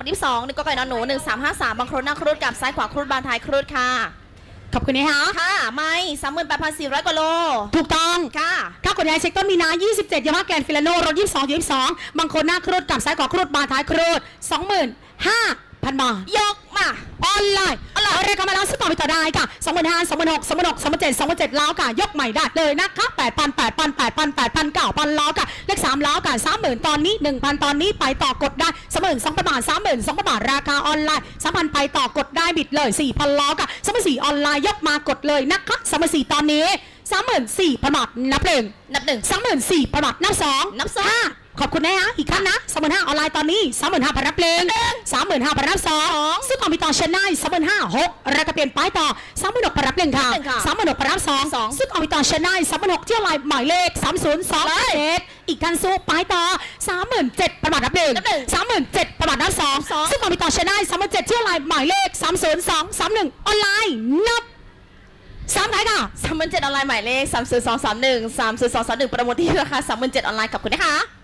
ปฏิบสองหนึ่งก็ไก่นอนหนูหนึ่งสามห้าสามบางครุฑหน้าครุฑกับซ้ายขวาครุฑบานท้ายครุฑค่ะ ขอบคุณนะคะค่ะไม่สามหมื่นแปดพันสี่ร้อยกว่าโล ถูกต้องค่ะถ้ากดยาเช็คต้นมีนา 27ยามาแกนฟิลาโนรถ22 22บางคนหน้าครุฑกับซ้ายขวาครุฑบาท้ายครุฑ25,000บาทยกมา ออนไลน์ออนไลน์เรียกกันมาแล้วซื้อต่อไปต่อได้ค่ะ2 5 0 0 0 2 6 0 0 2 6 0 0 2 7แล้วค่ะ ยกใหม่ได้เลยนะคะ8 0 0 0 8 0 0 0 8 0 0 0 8 0 0 9,000ล้อค่ะ เลข3ล้อค่ะ30,000ตอนนี้1,000ตอนนี้ไปต่อกดได้32,000 2,000บาท30,000 2,000บาทราคาออนไลน์3,000ไปต่อกดได้บิดเลย4,000ล้อค่ะ34,000ออนไลน์ยกมากดเลยนะคะ34,000ตอนนี้34,000บาทนับหนึ่งนับหนึ่งสามหมื่นสี่ประวัตินับสองนับสองห้า ขอบคุณนะฮะอีกครั้งนะสามหมื่นห้าออนไลน์ตอนนี้สามหมื่นห้าพันรับเพลงสามหมื่นห้าพันรับสองซึ่งต่อมีต่อเชนไนสามหมื่นห้าหกรายการเปลี่ยนป้ายต่อสามหมื่นหกพันรับเพลงค่ะหนึ่งค่ะสามหมื่นหกพันรับสองสองซึ่งต่อมีต่อเชนไนสามหมื่นหกเที่ยวไลน์หมายเลขสามศูนย์สองเจ็ดอีกท่านสู้ป้ายต่อสามหมื่นเจ็ดประวัติรับเพลงนับหนึ่งสามหมื่นเจ็ดประวัติรับสองสองซึ่งต่อมีต่อเชนไนสามหมื่นเจ็ดเที่ยวไลน์หมายเลขสามศูนย์สองสามหนึ่งออนไลน์นับสามท้ายค่ะสามหมื่นเจ็ดออนไลน์หมายเลขสามศูนย์สองสามหนึ่งสามศูนย์สองสามหนึ่งประมูลที่ราคาสามหมื่นเจ็ดออนไลน์ขอบคุณนะคะ